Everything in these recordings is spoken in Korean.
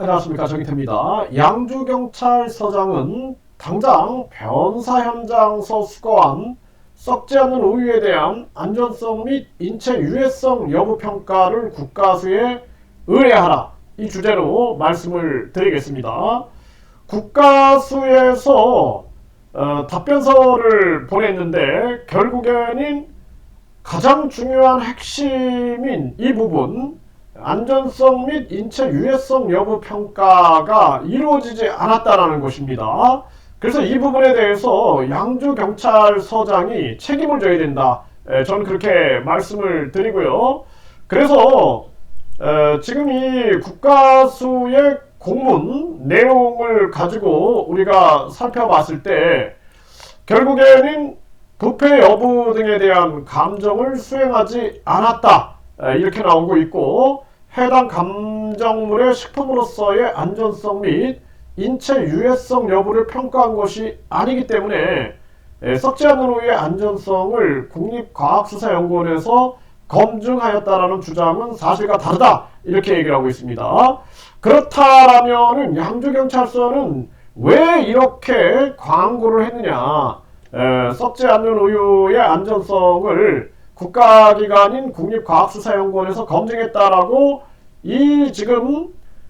안녕하십니까 정희태입니다. 양주경찰서장은 당장 변사 현장서 수거한 썩지 않는 우유에 대한 안전성 및 인체 유해성 여부 평가를 국가수에 의뢰하라 이 주제로 말씀을 드리겠습니다. 국가수에서 어, 답변서를 보냈는데 결국에는 가장 중요한 핵심인 이 부분 안전성 및 인체 유해성 여부 평가가 이루어지지 않았다라는 것입니다. 그래서 이 부분에 대해서 양주 경찰서장이 책임을 져야 된다. 에, 저는 그렇게 말씀을 드리고요. 그래서 에, 지금 이 국가수의 공문 내용을 가지고 우리가 살펴봤을 때 결국에는 부패 여부 등에 대한 감정을 수행하지 않았다. 에, 이렇게 나오고 있고 해당 감정물의 식품으로서의 안전성 및 인체 유해성 여부를 평가한 것이 아니기 때문에 않는 우유의 안전성을 국립과학수사연구원에서 검증하였다라는 주장은 사실과 다르다 이렇게 얘기를 하고 있습니다. 그렇다라면은 양주경찰서는 왜 이렇게 광고를 했느냐? 에, 않는 우유의 안전성을 국가기관인 국립과학수사연구원에서 검증했다라고 이 지금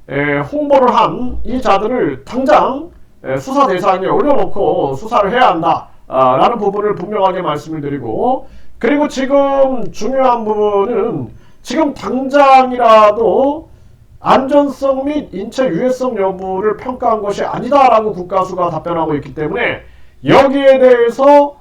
에, 홍보를 한 이 자들을 당장 에, 수사 대상에 올려놓고 수사를 해야 한다. 아, 라는 부분을 분명하게 말씀을 드리고 그리고 지금 중요한 부분은 지금 당장이라도 안전성 및 인체 유해성 여부를 평가한 것이 아니다라고 국가수가 답변하고 있기 때문에 여기에 대해서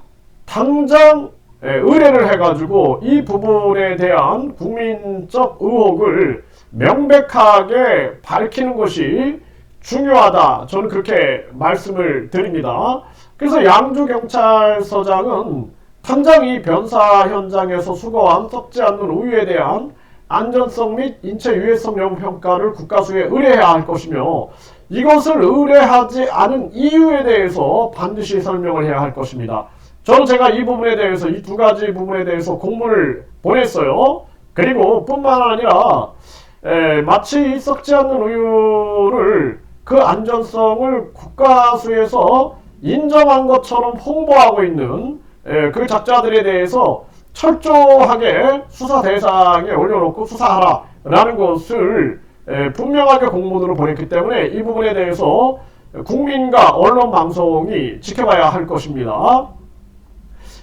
당장 예, 의뢰를 해가지고 이 부분에 대한 국민적 의혹을 명백하게 밝히는 것이 중요하다. 저는 그렇게 말씀을 드립니다. 그래서 양주경찰서장은 당장 이 변사 현장에서 수거한 썩지 않는 우유에 대한 안전성 및 인체 유해성 여부 평가를 국가수에 의뢰해야 할 것이며 이것을 의뢰하지 않은 이유에 대해서 반드시 설명을 해야 할 것입니다. 저는 제가 이 부분에 대해서 이 두 가지 부분에 대해서 공문을 보냈어요. 그리고 뿐만 아니라 에, 마치 썩지 않는 우유를 그 안전성을 국가수에서 인정한 것처럼 홍보하고 있는 에, 그 작자들에 대해서 철저하게 수사 대상에 올려놓고 수사하라라는 것을 에, 분명하게 공문으로 보냈기 때문에 이 부분에 대해서 국민과 언론 방송이 지켜봐야 할 것입니다.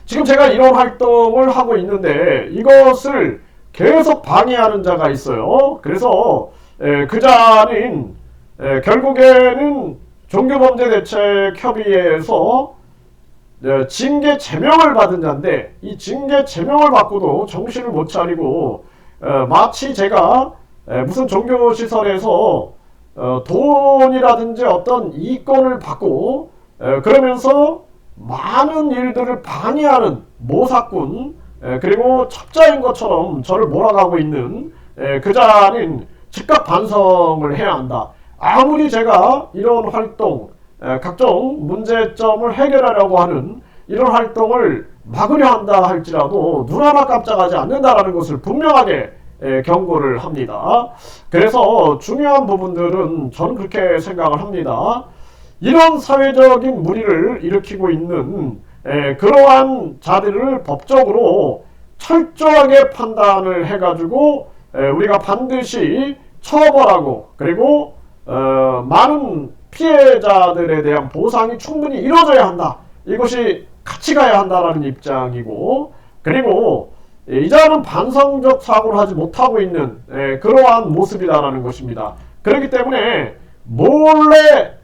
지금 제가 이런 활동을 하고 있는데 이것을 계속 방해하는 자가 있어요. 그래서 에, 그 자는 에, 결국에는 종교범죄대책협의회에서 에, 징계 제명을 받은 자인데 이 징계 제명을 받고도 정신을 못 차리고 에, 마치 제가 에, 무슨 종교시설에서 어, 돈이라든지 어떤 이권을 받고 에, 그러면서 많은 일들을 방해하는 모사꾼 에, 그리고 첩자인 것처럼 저를 몰아가고 있는 에, 그 자는 즉각 반성을 해야 한다. 아무리 제가 이런 활동, 에, 각종 문제점을 해결하려고 하는 이런 활동을 막으려 한다 할지라도 눈 하나 깜짝하지 않는다라는 것을 분명하게 에, 경고를 합니다. 그래서 중요한 부분들은 저는 그렇게 생각을 합니다. 이런 사회적인 무리를 일으키고 있는 에, 그러한 자들을 법적으로 철저하게 판단을 해가지고 에, 우리가 반드시 처벌하고 그리고 어, 많은 피해자들에 대한 보상이 충분히 이루어져야 한다. 이것이 같이 가야 한다라는 입장이고 그리고 이자는 반성적 사고를 하지 못하고 있는 에, 그러한 모습이다라는 것입니다. 그렇기 때문에 몰래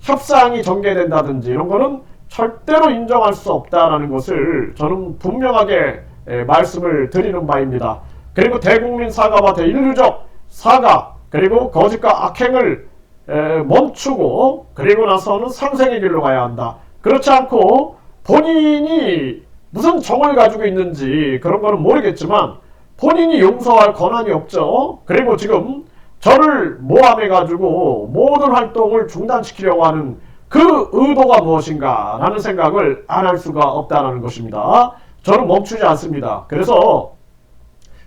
협상이 전개된다든지 이런 거는 절대로 인정할 수 없다라는 것을 저는 분명하게 에, 말씀을 드리는 바입니다. 그리고 대국민 사과와 대인류적 사과 그리고 거짓과 악행을 에, 멈추고 그리고 나서는 상생의 길로 가야 한다. 그렇지 않고 본인이 무슨 정을 가지고 있는지 그런 거는 모르겠지만 본인이 용서할 권한이 없죠. 그리고 지금 저를 모함해 가지고 모든 활동을 중단시키려고 하는 그 의도가 무엇인가 라는 생각을 안 할 수가 없다는 것입니다. 저는 멈추지 않습니다. 그래서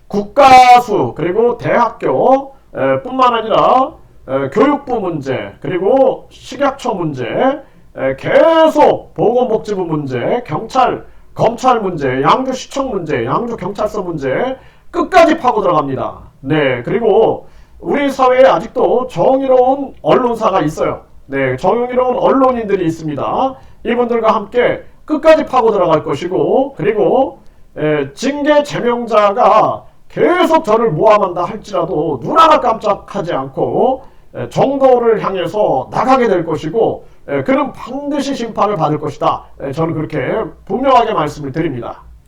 국가수 그리고 대학교 에, 뿐만 아니라 에, 교육부 문제, 그리고 식약처 문제, 에, 계속 보건복지부 문제, 경찰, 검찰 문제, 양주시청 문제, 양주경찰서 문제 끝까지 파고 들어갑니다. 네, 그리고 우리 사회에 아직도 정의로운 언론사가 있어요. 네, 정의로운 언론인들이 있습니다. 이분들과 함께 끝까지 파고 들어갈 것이고, 그리고 에, 징계 제명자가 계속 저를 모함한다 할지라도 눈 하나 깜짝하지 않고 에, 정도를 향해서 나가게 될 것이고 에, 그는 반드시 심판을 받을 것이다. 에, 저는 그렇게 분명하게 말씀을 드립니다.